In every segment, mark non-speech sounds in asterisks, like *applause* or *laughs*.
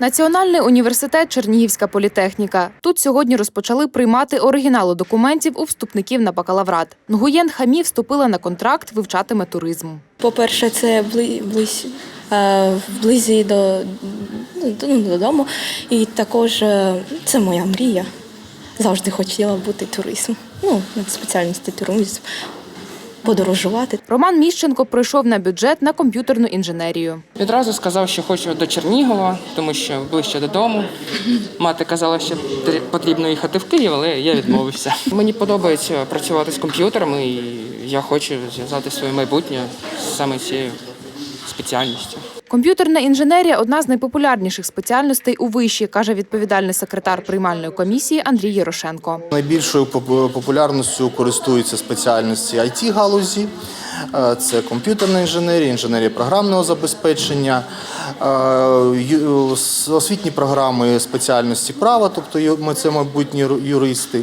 Національний університет Чернігівська політехніка. Тут сьогодні розпочали приймати оригінали документів у вступників на бакалаврат. Нгуєн Хамі вступила на контракт, вивчатиме туризм. По-перше, це бли- близь, е, вблизі до, ну, до- додому. І також е, це моя мрія. Завжди хотіла бути туризм. Ну, спеціальності туризм, подорожувати. Роман Міщенко прийшов на бюджет на комп'ютерну інженерію. Відразу сказав, що хочу до Чернігова, тому що ближче додому. Мати казала, що потрібно їхати в Київ, але я відмовився. Мені подобається працювати з комп'ютерами, і я хочу зв'язати своє майбутнє саме цією спеціальністю. Комп'ютерна інженерія одна з найпопулярніших спеціальностей у виші, каже відповідальний секретар приймальної комісії Андрій Ярошенко. Найбільшою поп- популярністю користуються спеціальності it галузі. Е, Це комп'ютерна інженерія, інженерія програмного забезпечення, е, освітні програми спеціальності права, тобто ми це майбутні юристи.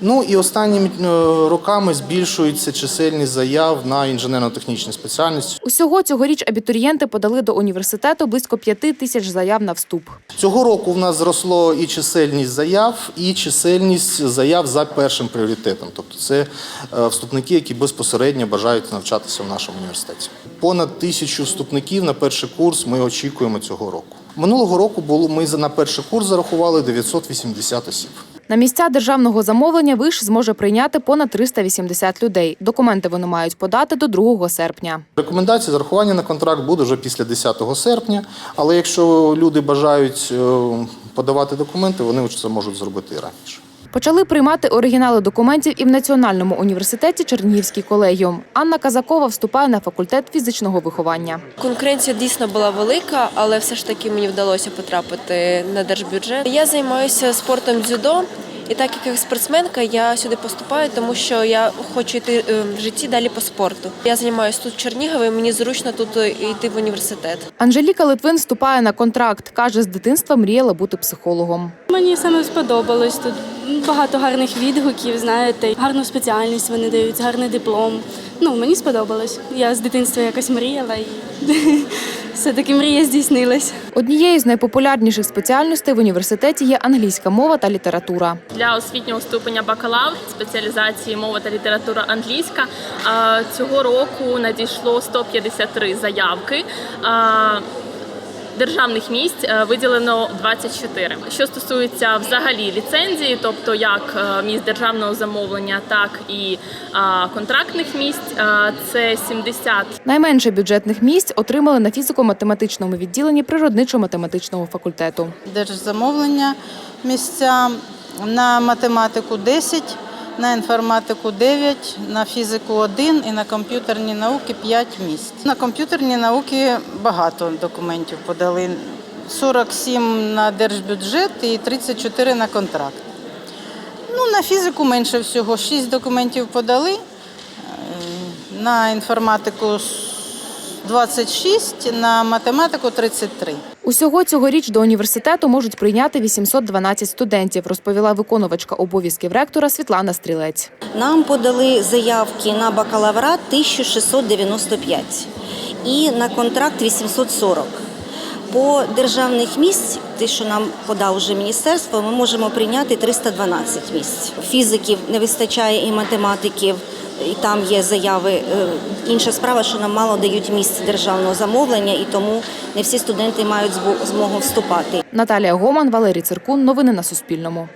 Ну і останніми е, роками збільшується чисельність заяв на інженерно-технічні спеціальності. Усього цьогоріч абітурієнти подали до університету близько п'яти тисяч заяв на вступ. Цього року в нас зросло і чисельність заяв, і чисельність заяв за першим пріоритетом. Тобто це вступники, які безпосередньо бажають навчатися в нашому університеті. Понад тисячу вступників на перший курс ми очікуємо цього року. Минулого року було ми за- на перший курс зарахували 980 осіб. На місця державного замовлення виш зможе прийняти понад 380 людей. Документи вони мають подати до 2 серпня. Рекомендація зарахування на контракт буде вже після 10 серпня. Але якщо люди бажають е, подавати документи, вони це можуть зробити і раніше. Почали приймати оригінали документів і в Національному університеті Чернігівський колегіум. Анна Казакова вступає на факультет фізичного виховання. Конкуренція дійсно була велика, але все ж таки мені вдалося потрапити на держбюджет. Я займаюся спортом дзюдо. І так як я спортсменка, я сюди поступаю, тому що я хочу йти е, в житті далі по спорту. Я займаюся тут в Чернігові, мені зручно тут е, йти в університет. Анжеліка Литвин вступає на контракт. Каже, з дитинства мріяла бути психологом. Мені саме сподобалось тут багато гарних відгуків, знаєте, гарну спеціальність вони дають, гарний диплом. Ну, мені сподобалось. Я з дитинства якось мріяла і *laughs* все-таки мрія здійснилась. Однією з найпопулярніших спеціальностей в університеті є англійська мова та література. для освітнього ступеня бакалавр спеціалізації мова та література англійська. Цього року надійшло 153 заявки. Державних місць е, виділено 24. Що стосується взагалі ліцензії, тобто як е, місць державного замовлення, так і контрактних місць, е, це 70 Найменше бюджетних місць отримали на фізико-математичному відділенні природничо-математичного факультету. держзамовлення місця на математику 10, на інформатику 9, на фізику 1 і на комп'ютерні науки 5 місць. На комп'ютерні науки багато документів подали. 47 на держбюджет і 34 на контракт. Ну, на фізику менше всього, 6 документів подали. Е, На інформатику 26, на математику 33. Усього цьогоріч до університету можуть прийняти 812 студентів, розповіла виконувачка обов'язків ректора Світлана Стрілець. Нам подали заявки на бакалаврат 1695 і на контракт 840. По державних місць, те, що нам подав вже міністерство, ми можемо прийняти 312 місць. Фізиків не вистачає і математиків, і там є заяви. Е, Інша справа, що нам мало дають місць державного замовлення, і тому не всі студенти мають змогу вступати. Наталія Гоман, Валерій Циркун. Новини на Суспільному.